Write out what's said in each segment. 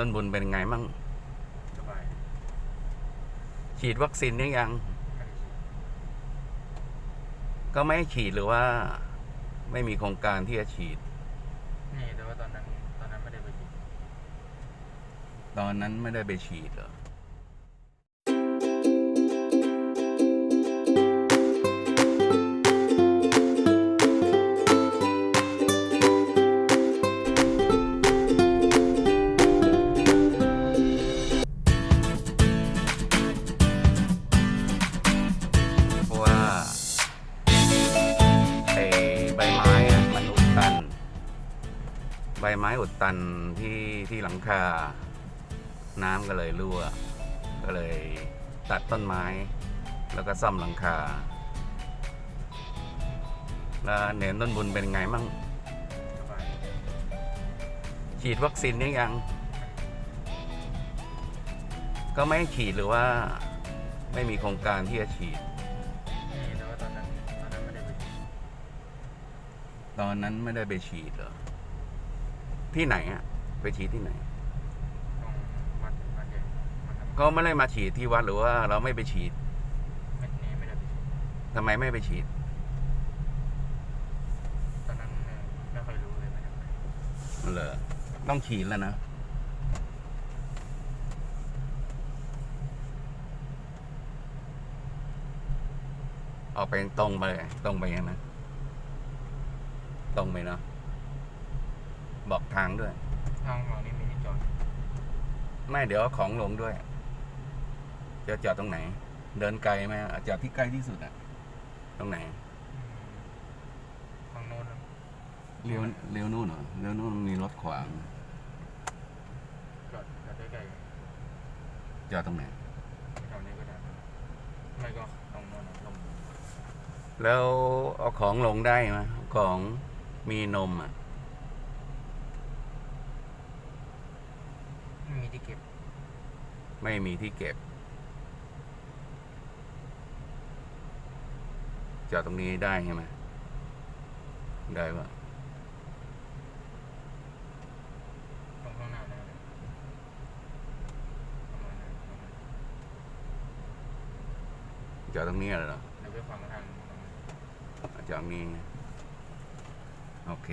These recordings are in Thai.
แล้วเหนนต้นบุญเป็นไงมั่งสบายฉีดวัคซีนยังยังไม่ได้ฉีดก็ไม่ให้ฉีดหรือว่า ไม่มีโครงการที่จะฉีด นี่แต่ว่าตอนนั้น ตอนนั้นไม่ได้ไปฉีด ตอนนั้นไม่ได้ไปฉีดเหรอ ใบไม้อุดตันที่ที่หลังคา น้ำก็เลยรั่ว ก็เลยตัดต้นไม้ แล้วก็ซ่อมหลังคา แล้วเหนนต้นบุญเป็นไงมั่งสบายฉีดวัคซีนยังยัง ก็ไม่ให้ฉีดหรือว่าไม่มีโครงการที่จะฉีดนี่แต่ว่าตอนนั้นตอนนั้นไม่ได้ไปฉีดตอนนั้นไม่ได้ไปฉีดเหรอ ที่ไหนอะไปฉีดที่ไหนต้องวัดวัดใหญ่วัดทำก็ไม่ได้มาฉีดที่วัดหรือว่าเราไม่ไปฉีดไม่นี่ไม่ได้ไปฉีดทำไมไม่ไปฉีด ตอนนั้นเนี่ยไม่ค่อยรู้เลยไม่ได้ไปเหรอต้องฉีดแล้วนะออกไปตรงไปเลยตรงไปยังนะ ตรงไปเนาะ บอกทางด้วย ทางฝั่งนี้มีที่จอดไม่เดี๋ยวเอาของลงด้วย จะจอดตรงไหน เดินไกลไหมอะจอดที่ใกล้ที่สุดอะตรงไหนอืมทางโน้นนะเลี้ยวเลี้ยวนู่นเหรอเลี้ยวนู่นมีรถขวางจอดจอดใกล้จอดตรงไหน ๆแถวนี้ก็ได้ไม่ก็ตรงโน้นนะลงแล้วเอาของลงได้ไหมของมีนมอะ ไม่มีที่เก็บ ไม่มีที่เก็บ จอดตรงนี้ได้ใช่ไหมได้ปะตรงข้างหน้าได้เลยประมาณนั้นประมาณนั้นจอดตรงนี้เหรอเดี๋ยวไปฟังทางตรงนั้นจอดตรงนี้ โอเค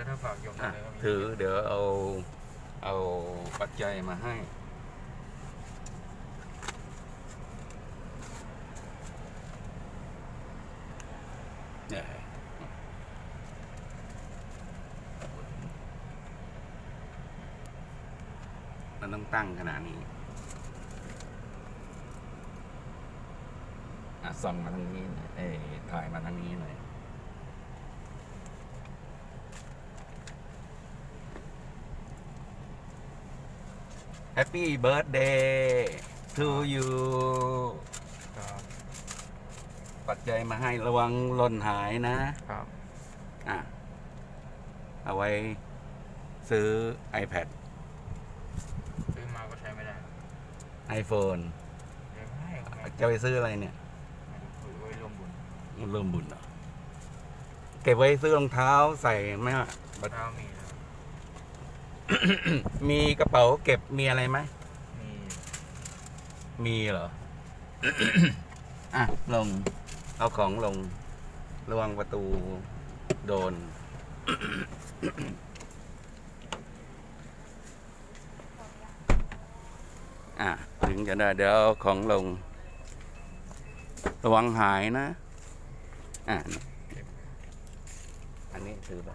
จะถ้าฝากโยมอะอะไรก็มีถือเดี๋ยวเอาเอาปัจจัยมาให้เนี่ยมันต้องตั้งขนาดนี้อะส่องมาทางนี้เอ้ยถ่ายมาทางนี้หน่อย Happy birthday to you ครับปัจจัยมาให้ระวังหล่นหายนะ ครับ อะ เอาไว้ซื้อ iPad ซื้อมาก็ใช้ไม่ได้ iPhone เดี๋ยวให้ไม่จะไปซื้ออะไรเนี่ยถือไว้ร่วมบุญเริ่มบุญเหรอเก็บไว้ซื้อรองเท้าใส่ไหมอะเท้ามีแล้ว มีกระเป๋าเก็บมีอะไรไหม มีมีเหรอ อะ ลง เอาของลง ระวังประตูโดน อะ ถึงจะได้ เดี๋ยวเอาของลง ระวังหายนะ อะ อันนี้ถือไป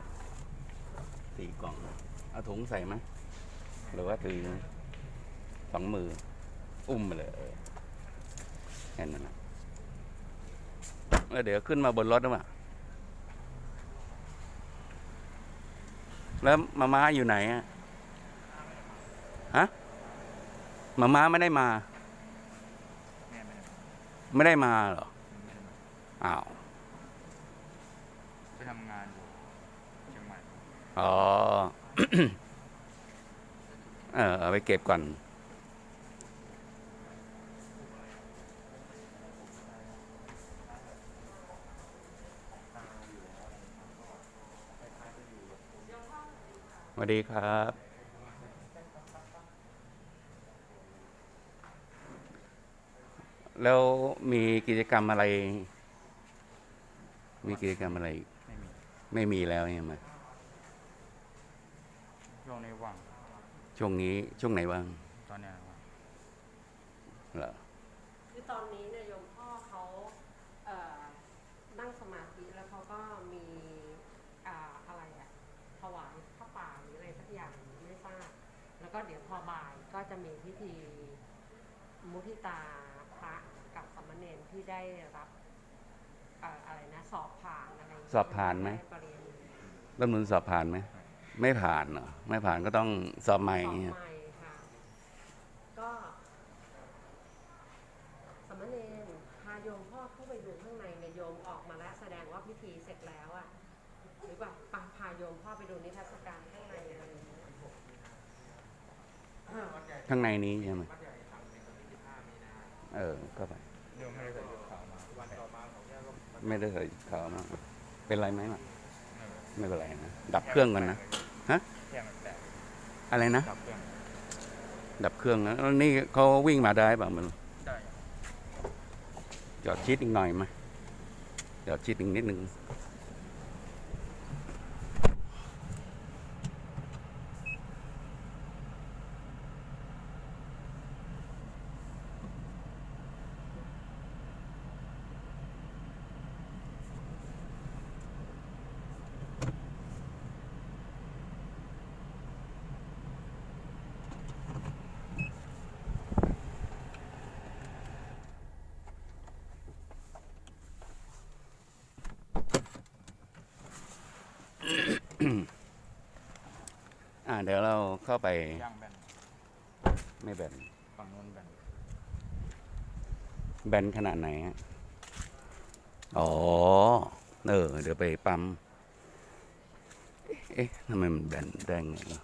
สี่กล่อง เอาถุงใส่ไหมหรือว่าถือสองมือ อุ้มไปเลยเออแค่นั้นนะแล้วเดี๋ยวขึ้นมาบนรถนะวะแล้วมาม้าอยู่ไหนอะฮะมาม้าไม่ได้มาแม่ไม่ได้ไม่ได้มาเหรอไม่ได้มาอ้าว ไปทำงานอยู่เชียงใหม่ อ๋อ เออเอาไปเก็บก่อน สวัสดีครับ แล้วมีกิจกรรมอะไร มีกิจกรรมอะไรอีกไม่มีไม่มีแล้วใช่ไหม ช่วงนี้ว่าง ช่วงนี้ช่วงไหนบ้าง ตอนเนี้ยว่างเหรอคือตอนนี้เนี่ยโยมพ่อเขาเอ่อนั่งสมาธิแล้วเขาก็มีอ่าอะไรอะถวายพระป่าหรืออะไรสักอย่างไม่ทราบแล้วก็เดี๋ยวพอบ่ายก็จะมีพิธีมุทิตาพระกับสามเณรที่ได้รับเอ่ออะไรนะสอบผ่านอะไรย่งเงี้ยสอบผ่านไหม ด้ปริญญา รัฐธรรมนุนสอบผ่านไหม ไม่ผ่านเหรอไม่ผ่านก็ต้องสอบใหม่สอบเงี้ยใหม่ค่ะก็สามเณรพาโยมพ่อเข้าไปดูข้างในเนี่ยโยมออกมาแล้วแสดงว่าพิธีเสร็จแล้วอะหรือว่าปพาโยมพ่อไปดูนิทรรศการข้างในอะไรอย่างเงี้ยอ่าข้างในนี้ใช่ไหมเออก็ไปเดี๋ยวไม่ได้ใส่ชุดขาวมาวันต่อมาผมแค่ก็ไม่ได้ใส่ขาวมากเป็นไรไหมล่ะ ไม่เป็นไรไม่เป็นไรนะ ดับเครื่องก่อนนะ ฮะแค่มันแตกอะไรนะ ดับเครื่องดับเครื่องนะแล้วนี่เขาวิ่งมาได้ป่ะมันได้ จอดชิดอีกหน่อยไหมจอดชิดอีกนิดนึง อ่าเดี๋ยวเราเข้าไปย่างแบนไม่แบนฝั่งนู้นแบนแบนขนาดไหนฮะอ๋อ เออ เดี๋ยวไปปั๊ม เอ๊ะทำไมมันแบนแดงไงวะ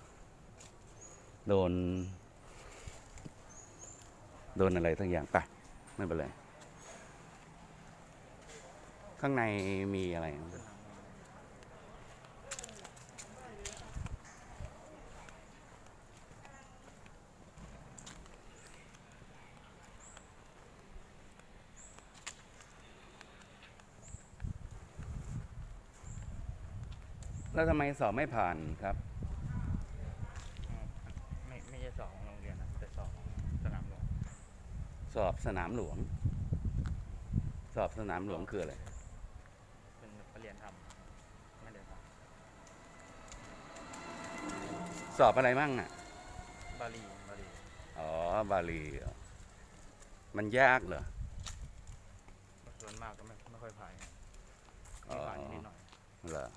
โดน โดนอะไรทั้งอย่างไปไม่เป็นไร ข้างในมีอะไร แล้วทำไมสอบไม่ผ่านครับอืมไม่ไม่ใช่สอบของโรงเรียนนะแต่สอบของสนามหลวงสอบสนามหลวง สอบสนามหลวงคืออะไรเป็นเรียนทำไม่ได้ทสอบอะไรบ้างอะำบาลีบาลีอ๋อบาลีเหรอมันยากเหรอส่วนมากก็ไม่ไม่ค่อยผ่านอ๋อมีผ่านนิดหน่อยเหรอ